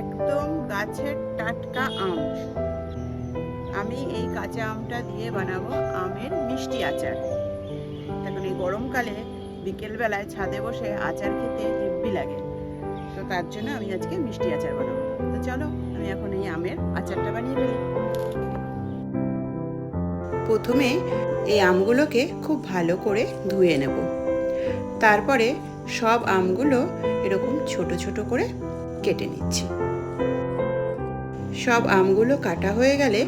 একদম গাছের টাটকা আম। আমি এই কাঁচা আমটা দিয়ে বানাবো আমের মিষ্টি আচার। এখন এই গরমকালে বিকেলবেলায় ছাদে বসে আচার খেতে হেব্বি লাগে। তো তার জন্য আমি আজকে মিষ্টি আচার বানাবো। তো চলো, আমি এখন এই আমের আচারটা বানিয়ে ফেলি। প্রথমে এই আমগুলোকে খুব ভালো করে ধুয়ে নেব। তারপরে সব আমগুলো এরকম ছোট ছোট করে কেটে নিচ্ছি। সব আমগুলো কাটা হয়ে গেলে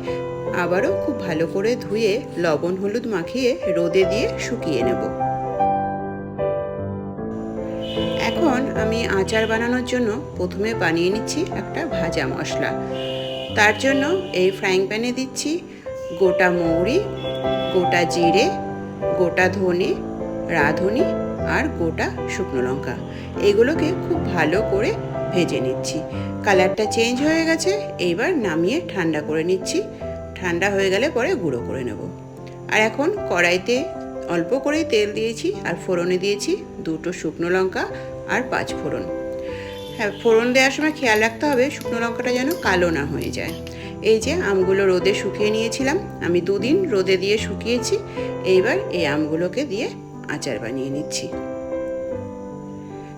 আবারও খুব ভালো করে ধুয়ে লবণ হলুদ মাখিয়ে রোদে দিয়ে শুকিয়ে নেব। এখন আমি আচার বানানোর জন্য প্রথমে বানিয়ে নিচ্ছি একটা ভাজা মশলা। তার জন্য এই ফ্রাইং প্যানে দিচ্ছি গোটা মৌরি, গোটা জিরে, গোটা ধনে, রাঁধুনি আর গোটা শুকনো লঙ্কা। এগুলোকে খুব ভালো করে ভেজে নিচ্ছি। কালারটা চেঞ্জ হয়ে গেছে, এইবার নামিয়ে ঠান্ডা করে নিচ্ছি। ঠান্ডা হয়ে গেলে পরে গুঁড়ো করে নেব। আর এখন কড়াইতে অল্প করে তেল দিয়েছি আর ফোড়নে দিয়েছি দুটো শুকনো লঙ্কা আর পাঁচ ফোড়ন। হ্যাঁ ফোড়ন দেওয়ার সময় খেয়াল রাখতে হবে শুকনো লঙ্কাটা যেন কালো না হয়ে যায়। এই যে আমগুলো রোদে শুকিয়ে নিয়েছিলাম, আমি দুদিন রোদে দিয়ে শুকিয়েছি, এইবার এই আমগুলোকে দিয়ে আচার বানিয়ে নিচ্ছি।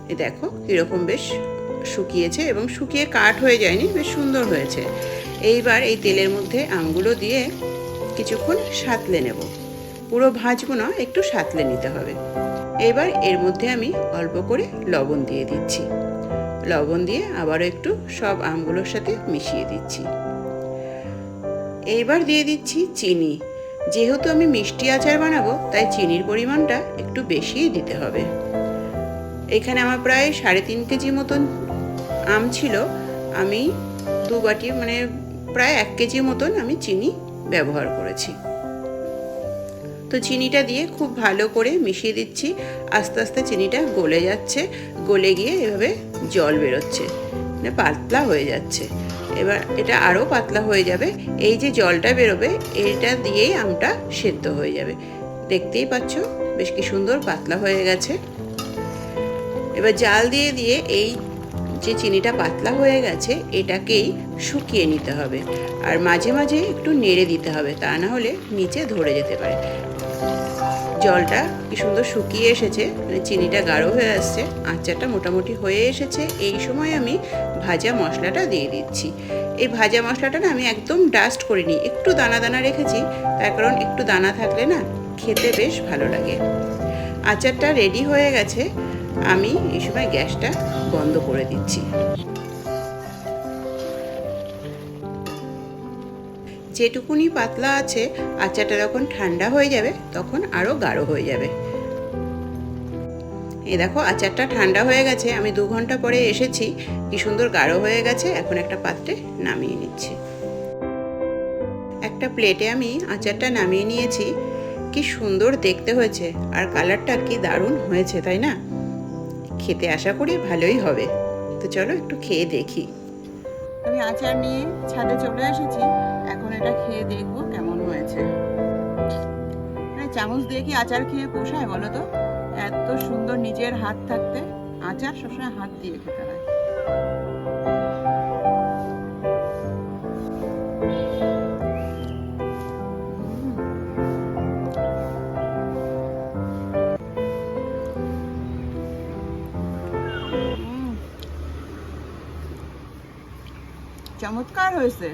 এ দেখো কীরকম বেশ শুকিয়েছে এবং শুকিয়ে কাঠ হয়ে যায়নি, বেশ সুন্দর হয়েছে। এইবার এই তেলের মধ্যে আমগুলো দিয়ে কিছুক্ষণ সাতলে নেব। পুরো ভাজবো না, একটু সাতলে নিতে হবে। এবার এর মধ্যে আমি অল্প করে লবণ দিয়ে দিচ্ছি। লবণ দিয়ে আবারও একটু সব আমগুলোর সাথে মিশিয়ে দিচ্ছি। এইবার দিয়ে দিচ্ছি চিনি। যেহেতু আমি মিষ্টি আচার বানাবো, তাই চিনির পরিমাণটা একটু বেশিই দিতে হবে। এখানে আমার প্রায় সাড়ে তিন কেজি মতন আম ছিল। আমি দু বাটি মানে প্রায় এক কেজি মতন আমি চিনি ব্যবহার করেছি। তো চিনিটা দিয়ে খুব ভালো করে মিশিয়ে দিচ্ছি। আস্তে আস্তে চিনিটা গলে যাচ্ছে। গলে গিয়ে এভাবে জল বেরোচ্ছে। পাতলা হয়ে যাচ্ছে। এবার এটা আরও পাতলা হয়ে যাবে। এই যে জলটা বেরোবে, এটা দিয়েই আমটা সেদ্ধ হয়ে যাবে। দেখতেই পাচ্ছ, বেশ কি সুন্দর পাতলা হয়ে গেছে। এবার জাল দিয়ে দিয়ে এই যে চিনিটা পাতলা হয়ে গেছে, এটাকেই শুকিয়ে নিতে হবে। আর মাঝে মাঝে একটু নেড়ে দিতে হবে, তা না হলে নিচে ধরে যেতে পারে। জলটা কি সুন্দর শুকিয়ে এসেছে মানে চিনিটা গাঢ় হয়ে আসছে, আচারটা মোটামুটি হয়ে এসেছে। এই সময় আমি ভাজা মশলাটা দিয়ে দিচ্ছি। এই ভাজা মশলাটা না আমি একদম ডাস্ট করিনি, একটু দানা দানা রেখেছি, তার কারণ একটু দানা থাকলে না খেতে বেশ ভালো লাগে। আচারটা রেডি হয়ে গেছে, আমি এই সময় গ্যাসটা বন্ধ করে দিচ্ছি। যেটুকুনি পাতলা আছে আচারটা যখন ঠান্ডা হয়ে যাবে, তখন আরও গাঢ় হয়ে যাবে। এ দেখো, আচারটা ঠান্ডা হয়ে গেছে। আমি দু ঘণ্টা পরে এসেছি। কি সুন্দর গাঢ় হয়ে গেছে। এখন একটা পাত্রে নামিয়ে নিচ্ছি। একটা প্লেটে আমি আচারটা নামিয়ে নিয়েছি। কি সুন্দর দেখতে হয়েছে। আর কালারটা কি দারুণ হয়েছে, তাই না? খেতে আশা করি ভালোই হবে। তো চলো একটু খেয়ে দেখি। আমি আচার নিয়ে ছাদে চলে এসেছি। এটা খেয়ে দেখব কেমন হয়েছে। মানে চামচ দিয়ে কি আচার খেয়ে পোষায় বলো তো? এত সুন্দর নিজের হাত থাকতে। আচার সবসময় হাত দিয়ে খেতে হয়। চমৎকার হয়েছে।